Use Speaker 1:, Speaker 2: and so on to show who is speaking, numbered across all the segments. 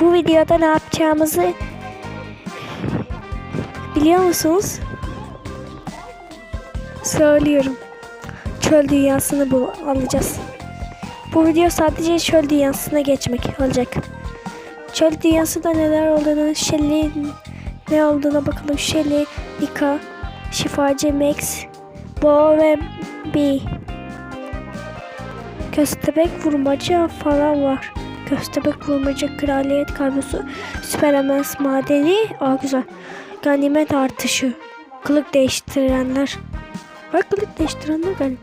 Speaker 1: Bu videoda ne yapacağımızı biliyor musunuz? Söylüyorum. Çöl dünyasını bu alacağız. Bu video sadece çöl dünyasına geçmek olacak. Çöl dünyasında neler olduğunu, Shelly ne olduğuna bakalım. Shelly, Nika, Şifacı Max, Bo ve B. Köstebek vurmaca falan var. Köstebek vurmaca kraliyet kablosu, süper emens madeni. Aa güzel. Ganimet artışı. Kılık değiştirenler. Var kılık değiştirenler galiba.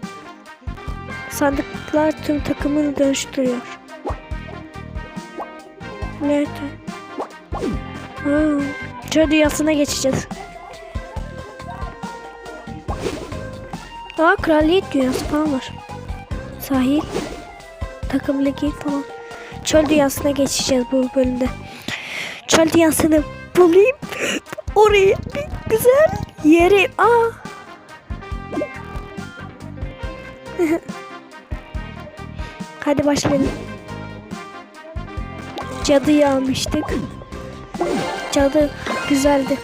Speaker 1: Sandıklar tüm takımını dönüştürüyor. Evet. Ha, çöl dünyasına geçeceğiz. Aa kraliyet dünyası falan var. Sahil. Takım ligi falan. Çöl dünyasına geçeceğiz bu bölümde. Çöl dünyasını bulayım. Oraya bir güzel yeri. Aa. Hadi başlayalım. Cadıyı almıştık. Cadı güzeldi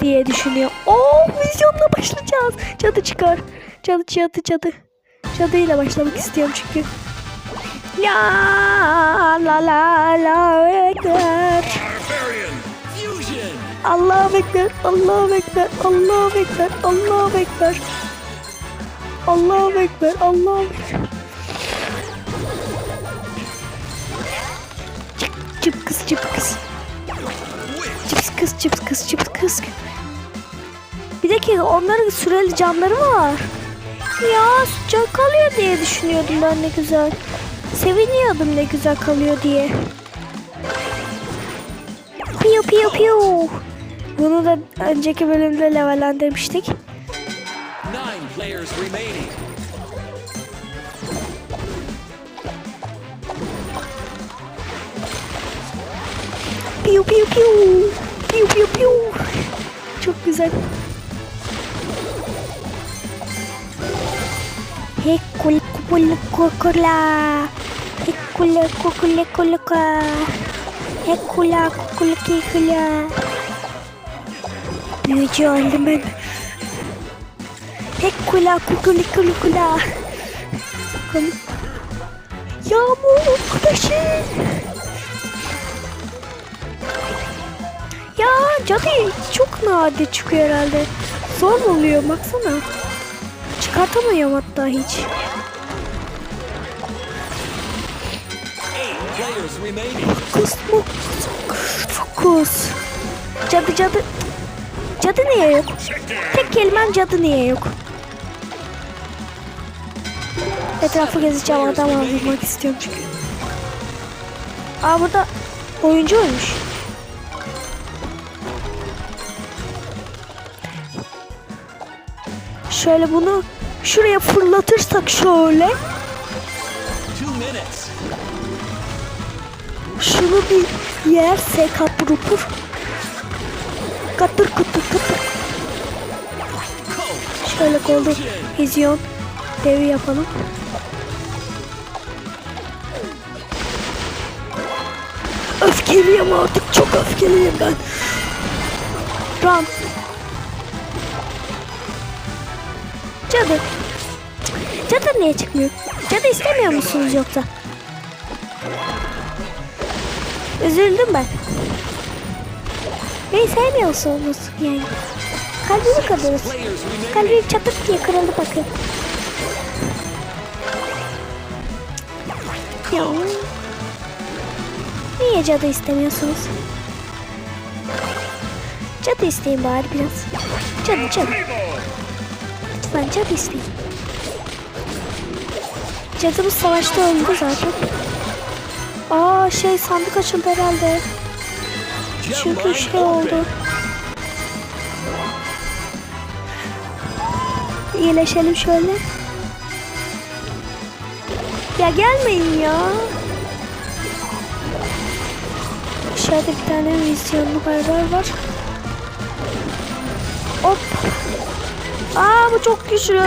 Speaker 1: diye düşünüyor. Oo vizyonla başlayacağız. Cadı çıkar. Cadı cadı cadı. Cadıyla başlamak istiyorum çünkü. La la la la ekber. Allahu ekber. Allahu ekber. Allahu ekber. Allahu ekber. Allahu ekber. Allahu ekber. Çık çıp kız çıp kız. Cips kız cips kız cips kız. Bir dakika onların süreli camları var? Ya sıcak kalıyor diye düşünüyordum ben ne güzel. Seviniyordum ne güzel kalıyor diye. Piyo piyo piyo. Bunu da önceki bölümde levellendirmiştik. Piyo piyo piyo. Piyo piyo piyo. Çok güzel. Hekul kupul kukula. Hekula kukule kuluka. Hekula kukule kikula. Büyücü oldum ben. Hekula kukule kulukula. Bakalım. Yağmur güneşi. Ya cadı çok nadir çıkıyor herhalde. Zor oluyor baksana. Çıkartamıyorum hatta hiç. Fokus? Fokus. Cadı cadı. Cadı niye yok? Tek kelimem cadı niye yok? Etrafı gezeceğim adam avlamak istiyorum çünkü. Aa burada oyuncu olmuş. Şöyle bunu şuraya fırlatırsak şöyle. Şunu bir yersek hapurupur. Katır katır katır. Şöyle golden vizyon devi yapalım. Öfkeliyim artık çok öfkeliyim ben. Ram. Cadı. Cadı niye çıkmıyor? Cadı istemiyor musunuz yoksa? Üzüldüm ben. Beni sevmiyorsunuz yani. Kalbimi kırdınız. Kalbim çatık diye kırıldı bakın. Ya. Niye cadı istemiyorsunuz? Cadı isteyin bari biraz. Cadı cadı. Lütfen cadı isteyin. Cadımız savaşta öldü zaten. Aa şey sandık açıldı herhalde. Çünkü şey oldu. İyileşelim şöyle. Ya gelmeyin ya. Aşağıda bir tane vizyonlu barbar var. Hop. Aa bu çok güçlü.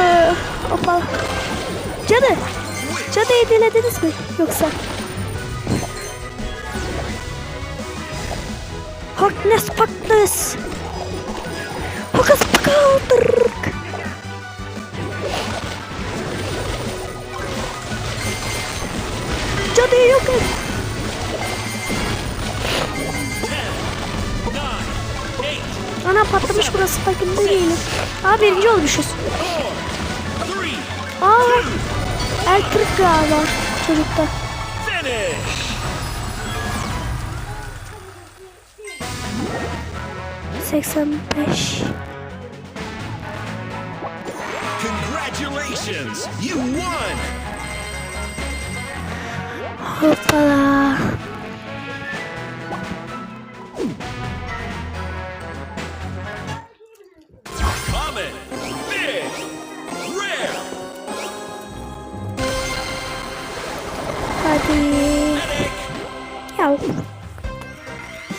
Speaker 1: Hoppa. Cadı. Cadıyı dilediniz mi? Yoksa. Hokus pokus. Hokus pokus. Cadıyı yok Ana patlamış burası farkında değilim. Aa birinci olmuşuz. Aa el kırık galiba çocukta.
Speaker 2: finish!
Speaker 1: 605.
Speaker 2: Congratulations, you won. Opa lá.
Speaker 1: Cadê?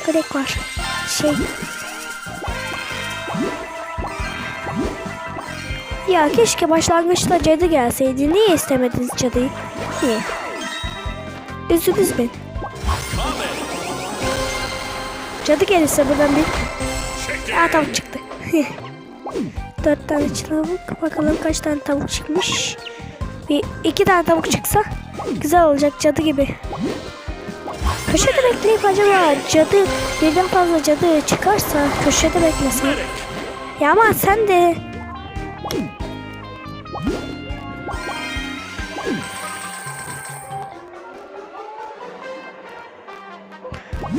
Speaker 2: Cadê?
Speaker 1: Ya keşke başlangıçta cadı gelseydi. Niye istemediniz cadıyı? Niye? Üzdünüz beni. Cadı gelirse buradan bir Aa tavuk çıktı. Dört tane tavuk. Bakalım kaç tane tavuk çıkmış. Bir iki tane tavuk çıksa güzel olacak cadı gibi. Köşede bekleyip acaba cadı birden fazla cadı çıkarsa köşede beklesin. Ya ama sen de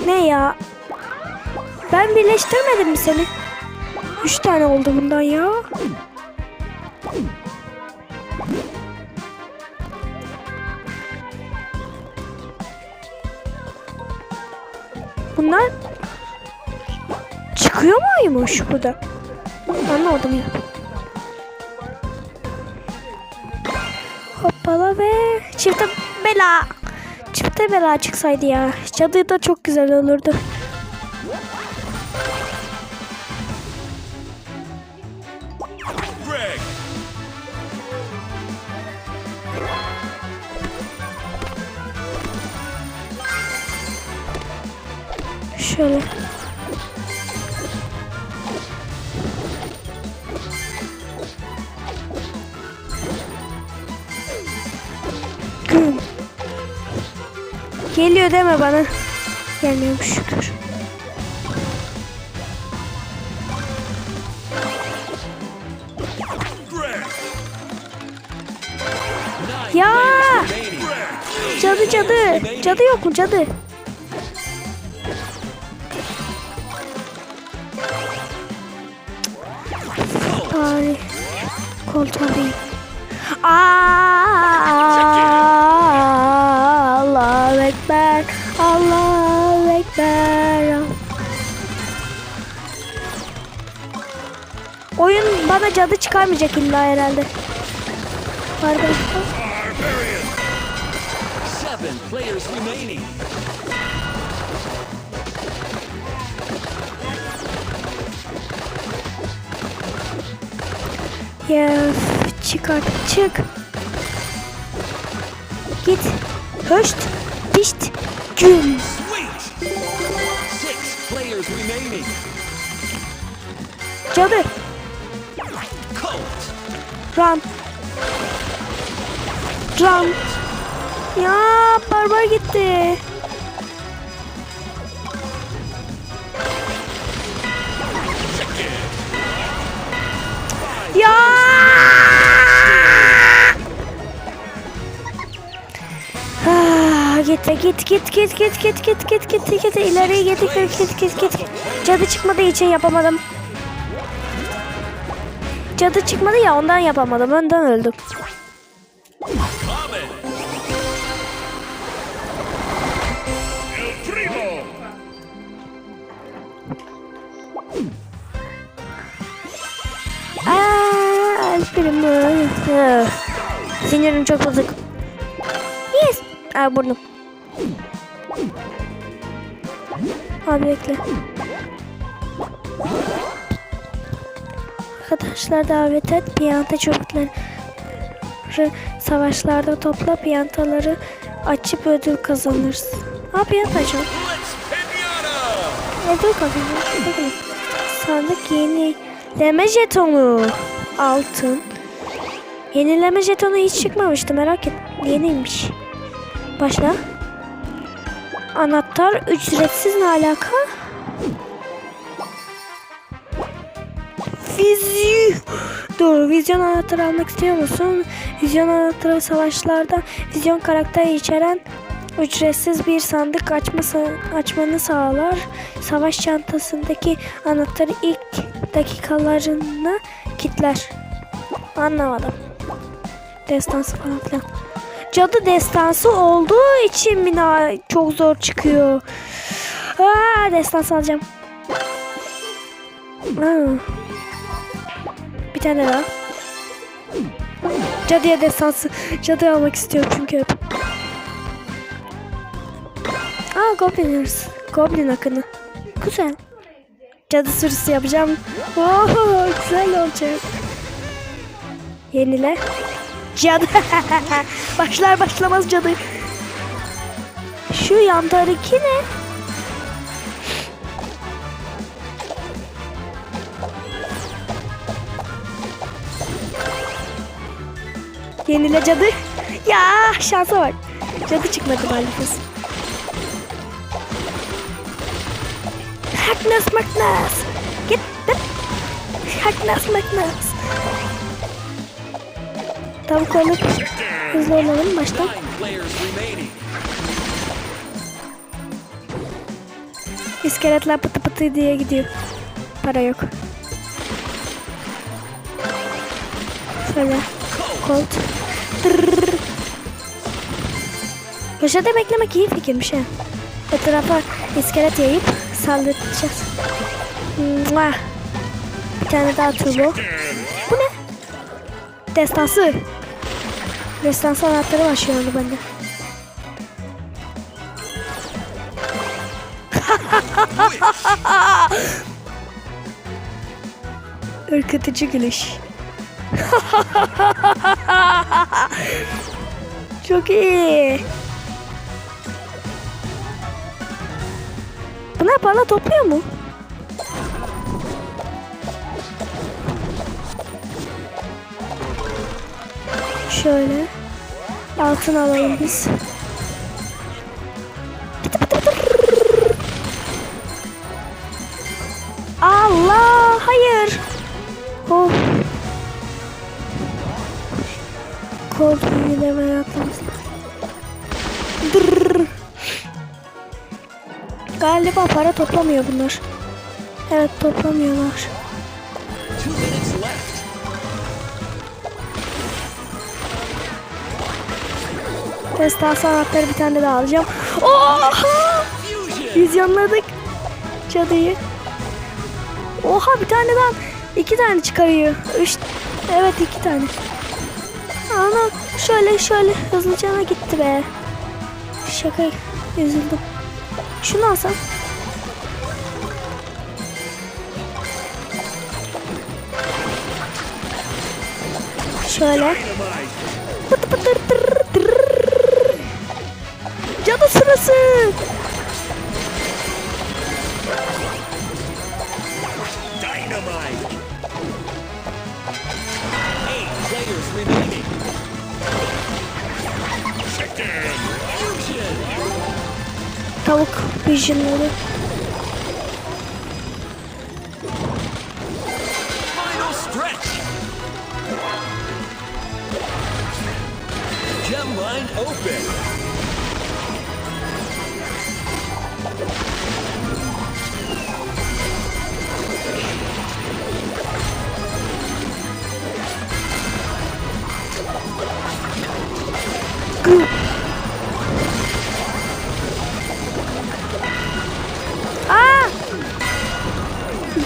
Speaker 1: Ne ya? Ben birleştirmedim mi seni? Üç tane oldu bundan ya. Bunlar çıkıyor muymuş burada? Anlamadım ya. Hoppala ve çifte bela. Çifte bela çıksaydı ya. Cadı da çok güzel olurdu. Şöyle. Geliyor deme bana. Gelmiyorum şükür. Ya! Cadı cadı. Cadı yok mu cadı? Tarih. Koltuğa. Aa! sonra cadı çıkarmayacak illa herhalde. Pardon. Ya çık artık çık. Git. Höşt. Pişt.
Speaker 2: Gül.
Speaker 1: Cadı Run. Run. Ya barbar gitti. Ya. Ah, git git git git git git git git git git ileriye git git git git git cadı çıkmadığı için yapamadım cadı çıkmadı ya ondan yapamadım önden öldüm
Speaker 2: Common. El
Speaker 1: Sinirim çok bozuk. Yes. Aa, burnum. Abi bekle. Arkadaşlar davet et. Piyanta çocukları savaşlarda topla piyantaları açıp ödül kazanırsın. Ha piyanta açalım. Kalıyor. Bakalım. Sandık yenileme jetonu. Altın. Yenileme jetonu hiç çıkmamıştı merak et. Yeniymiş. Başla. Anahtar ücretsiz ne alaka? Vizyon. Dur, vizyon anahtarı almak istiyor musun? Vizyon anahtarı savaşlarda vizyon karakteri içeren ücretsiz bir sandık açması, açmanı sağlar. Savaş çantasındaki anahtarı ilk dakikalarında kilitler. Anlamadım. Destansı falan filan. Cadı destansı olduğu için mi na- çok zor çıkıyor? Aa, destansı alacağım. Aa. Bir tane daha. Cadıya destansı. Cadı almak istiyorum çünkü hep. Aa Gobliners. Goblin akını. Güzel. Cadı sürüsü yapacağım. Oo, güzel olacak. Yenile. Cadı. Başlar başlamaz cadı. Şu yandaki ne? Yenile cadı. Ya şansa bak. Cadı çıkmadı maalesef. Hackness Magnus. Git. git. Hackness Magnus. Tavuk olup hızlı olalım baştan. İskeletler pıtı pıtı diye gidiyor. Para yok. Şöyle. Colt. Köşede beklemek iyi fikirmiş ha. Etrafa iskelet yayıp saldıracağız. Mua. Bir tane daha turbo. Bu ne? Destansı. Destansı anahtarı var şu anda bende. Ürkütücü gülüş. Çok iyi. Bunlar para topluyor mu? Şöyle. Altın alalım biz. Büyüleme yapmamız Dırrrr. Galiba para toplamıyor bunlar. Evet toplamıyorlar. Destansı anahtarı bir tane daha alacağım. Oha!
Speaker 2: Fusion.
Speaker 1: Vizyonladık cadıyı. Oha bir tane daha. iki tane çıkarıyor. Üç. Evet iki tane. Ana şöyle şöyle hızlıca gitti be. Şaka üzüldüm. Şunu alsam. Şöyle. Pıtı pıtır tırr tırr. Cadı sırası. tavuk
Speaker 2: pigeonları. Gemline open.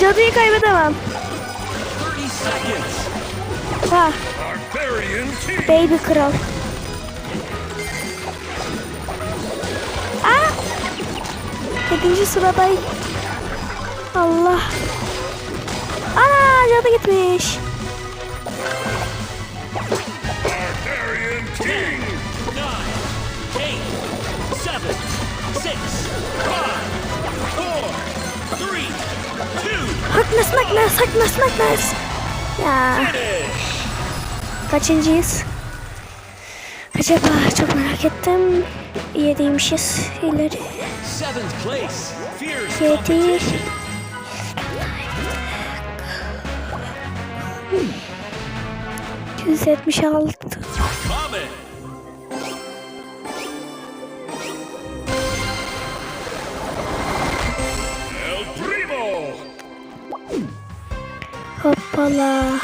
Speaker 1: Cadıyı kaybedemem.
Speaker 2: 30 seconds.
Speaker 1: Ha, baby kral. Aa! Yedinci sıradayım. Allah. Aa, cadı gitmiş. Magnus, Magnus, Magnus, Magnus. Ya. Kaçıncıyız? Acaba çok merak ettim. Yediymişiz ileri. Yedi.
Speaker 2: Hmm.
Speaker 1: Yüz yetmiş altı. Hoppala.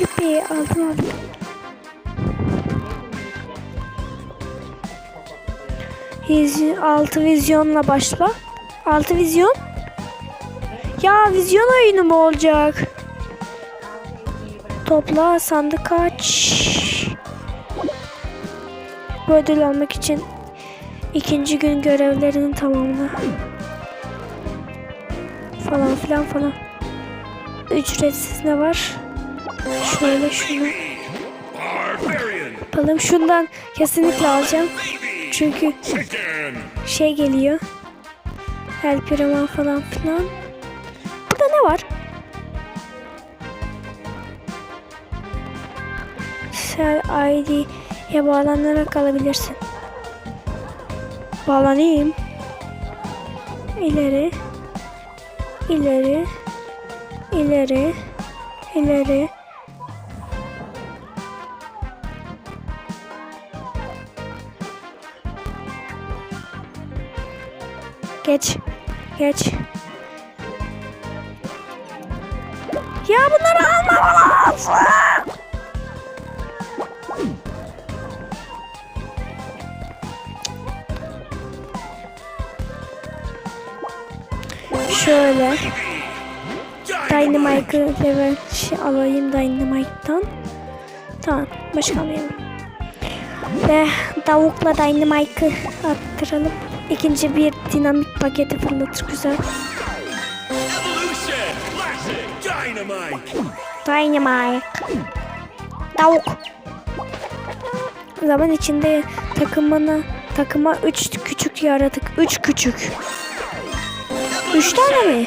Speaker 1: Yuppi aldım aldım. Altı vizyonla başla. Altı vizyon. Ya vizyon oyunu mu olacak? Topla sandık kaç. Bu ödül almak için ikinci gün görevlerini tamamla. Falan filan falan. Ücretsiz ne var? Şöyle şunu yapalım. Şundan kesinlikle alacağım. Çünkü şey geliyor. El Primo falan filan. Burada ne var? Sen ID'ye bağlanarak alabilirsin. Bağlanayım. İleri. İleri. İleri. İleri. Geç. Geç. Ya bunları almam lazım. Level şey alayım Dynamite'dan. Tamam başka alayım. Ve tavukla Dynamite'ı attıralım. İkinci bir dinamit paketi fırlatır güzel.
Speaker 2: Dynamite.
Speaker 1: Dynamite. Tavuk. Zaman içinde takımına takıma üç küçük yaratık. Üç küçük. Üç tane mi?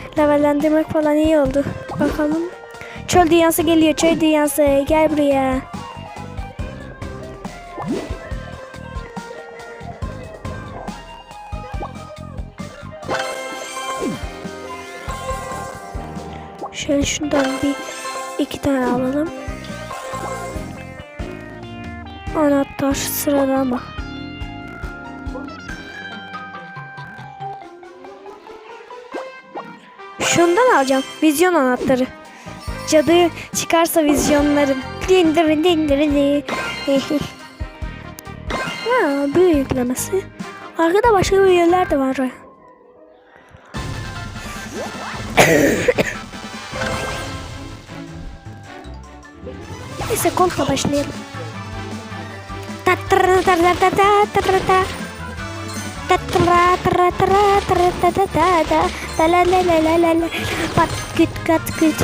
Speaker 1: levellendirmek falan iyi oldu. Bakalım. Çöl dünyası geliyor. Çöl dünyası. Gel buraya. Şöyle şundan bir iki tane alalım. Anahtar sırada Şundan alacağım. Vizyon anahtarı. Cadı çıkarsa vizyonlarım. Dindirin dindirin. ha, büyü yüklemesi. Arkada başka üyeler de var. Neyse kolpa başlayalım. Pat küt kat küt.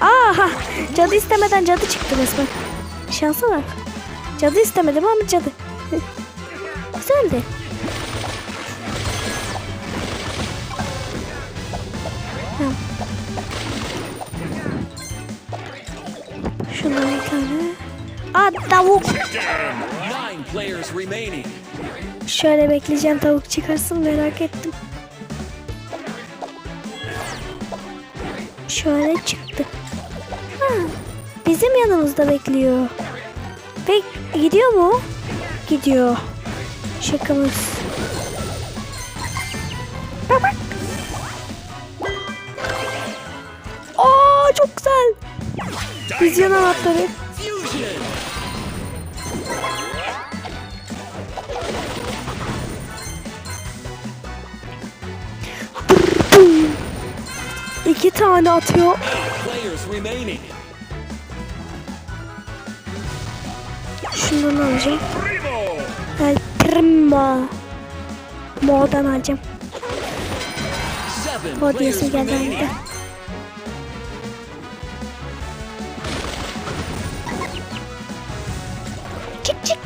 Speaker 1: Aha! Cadı istemeden cadı çıktı resmen. Şansa bak. Cadı istemedim ama cadı. Güzeldi. Şundan bir tane. Aa tavuk.
Speaker 2: Nine players remaining.
Speaker 1: Şöyle bekleyeceğim tavuk çıkarsın merak ettim. Şöyle çıktı. Ha, bizim yanımızda bekliyor. Ve gidiyor mu? Gidiyor. Şakamız. Bak. Aa çok güzel. Vizyon anahtarı. Tane atıyor. Şundan alacağım. El Primo. Mo'dan alacağım. O diyesim geldi. Çık çık.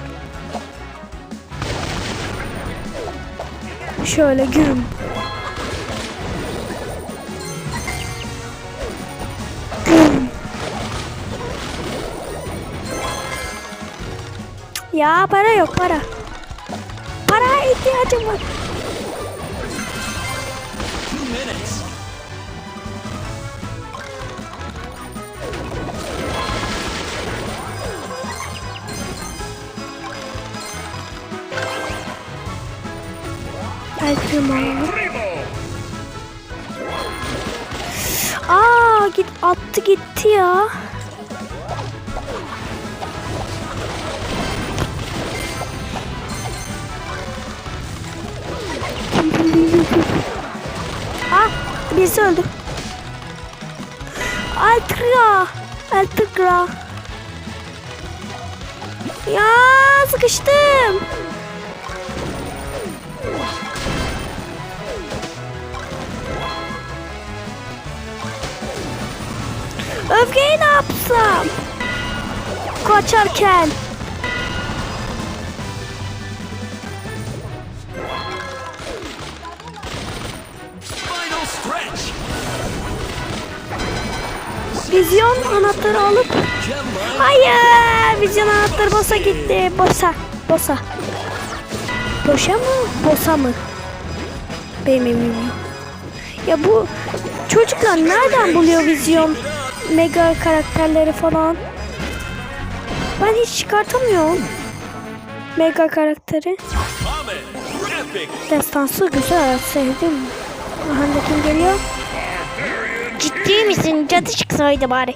Speaker 1: Şöyle güm. Ya para yok para. Para ihtiyacım var. Aa git attı gitti ya. Birisi öldü. Altra. Altra. Ya sıkıştım. Öfkeyi ne yapsam? Kaçarken. Vizyon anahtarı alıp. Hayır. Vizyon anahtarı bosa gitti. Bosa. Bosa. Boşa mı? Bosa mı? Benim eminim. Ya bu çocuklar nereden buluyor vizyon mega karakterleri falan? Ben hiç çıkartamıyorum. Mega karakteri. Destansı güzel, sevdim. Aha kim geliyor? Ciddi misin? Cadı çıksaydı bari.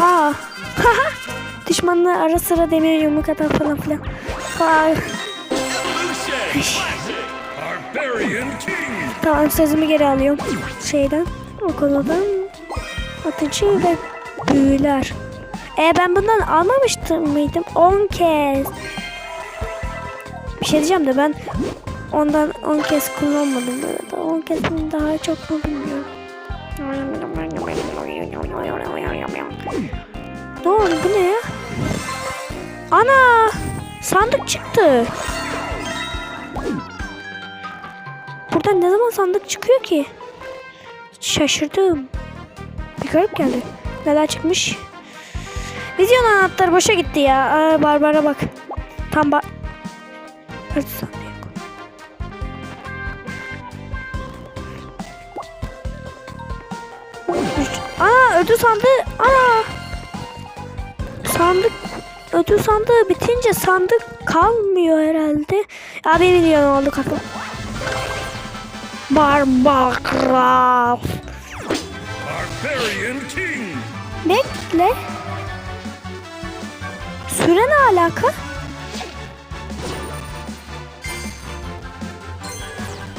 Speaker 1: Aa. Haha. Düşmanlar ara sıra demir yumruk atar falan filan. Tamam sözümü geri alıyorum. Şeyden, okuldan. Atıcı ve büyüler. E ben bundan almamıştım mıydım? 10 kez. Bir şey diyeceğim de ben ondan 10 kez kullanmadım. Böyle da 10 kez daha çok mu bilmiyorum. Ne oldu bu ne ya? Ana! Sandık çıktı. Buradan ne zaman sandık çıkıyor ki? Şaşırdım. Bir garip geldi. Neler çıkmış? Vizyon anahtarı boşa gitti ya. Aa, Barbara bak. Tam bar... Hadi ödül sandığı. Aa. Sandık ödül sandığı bitince sandık kalmıyor herhalde. Abi milyon oldu.
Speaker 2: Barbarian King.
Speaker 1: Bekle. Süre ne alaka?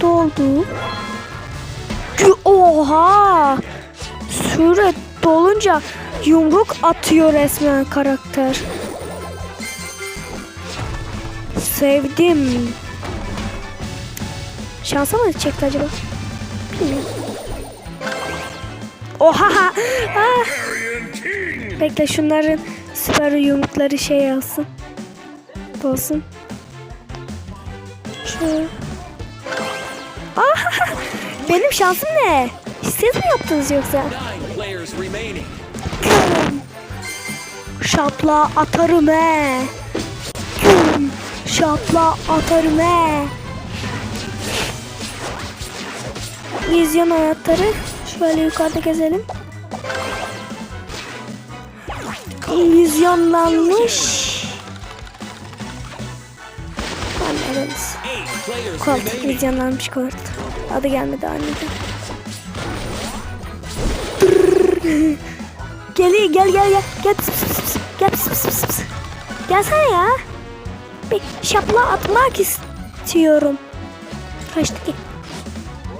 Speaker 1: Doldu. Oha! Süre dolunca yumruk atıyor resmen karakter. Sevdim. Şansa mı çekti acaba? Bilmiyorum. Oha! Ah! Bekle şunların süper yumrukları şey alsın. Olsun. Şöyle. Ah! Benim şansım ne? Siz mi yaptınız yoksa? Şapla atarım he. Şapla atarım he. Vizyon anahtarı. Şöyle yukarıda gezelim. Vizyonlanmış.
Speaker 2: Remaining.
Speaker 1: Vizyonlanmış kolt. Adı gelmedi anneden. Geliyor gel gel gel. Gel pıs pıs pıs. Gel pıs pıs pıs pıs. Gelsene ya. Bir şapla atmak istiyorum. Kaçtı ki.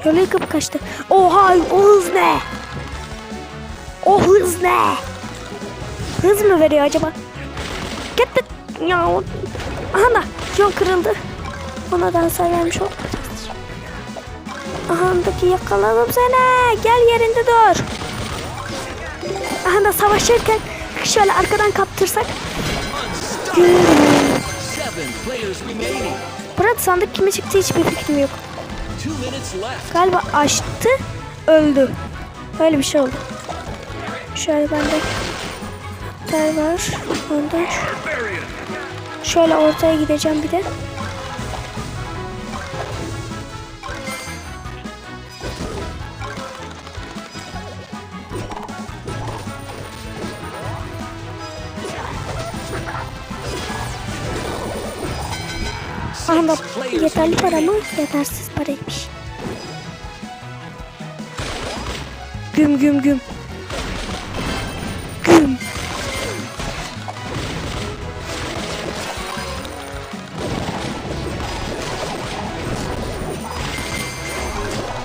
Speaker 1: Yolu yıkıp kaçtı. Oha o hız ne? O hız ne? Hız mı veriyor acaba? Gitti. Ya. o- da yol kırıldı. Ona da hasar vermiş olduk. Aha da yakaladım seni. Gel yerinde dur. Aha da savaşırken şöyle arkadan kaptırsak. Burada sandık kime çıktı hiçbir fikrim yok. Galiba açtı, öldü. Öyle bir şey oldu. Şöyle bende hatlar var. Ondan şöyle ortaya gideceğim bir de. Yeterli para mı? Yetersiz paraymış. Güm güm güm. Güm.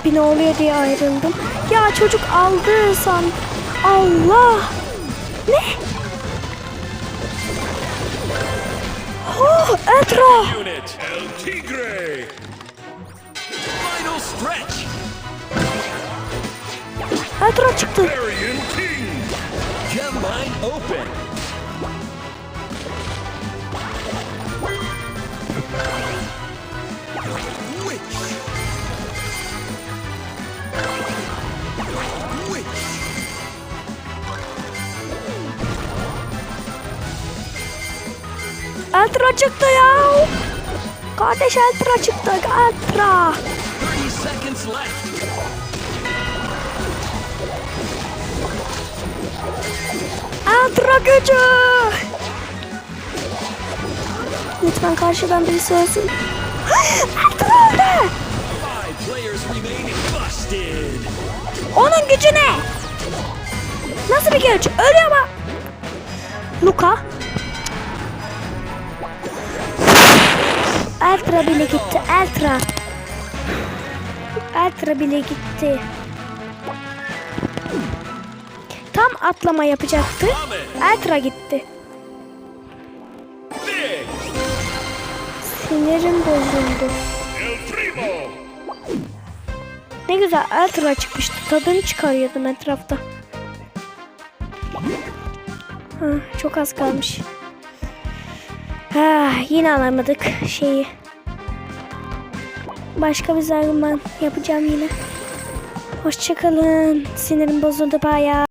Speaker 1: Bir ne oluyor diye ayrıldım. Ya çocuk aldı san. Allah. Ne? Oh.
Speaker 2: Unit. El Tigre. Final stretch.
Speaker 1: Etra çıktı.
Speaker 2: Barbarian King. Gem mine open.
Speaker 1: Etra çıktı ya. Kardeş Etra çıktı. Etra.
Speaker 2: 30 seconds left.
Speaker 1: Etra gücü. Lütfen karşıdan birisi ölsün. Etra öldü. Onun gücü ne? Nasıl bir güç? Ölüyor mu? Luka. Eltra bile gitti. Eltra. Eltra bile gitti. Tam atlama yapacaktı. Eltra gitti. Sinirim bozuldu. Ne güzel Eltra çıkmıştı. Tadını çıkarıyordum etrafta. Ha, çok az kalmış. Ha, yine alamadık şeyi. Başka bir zaman yapacağım yine. Hoşçakalın. Sinirim bozuldu bayağı.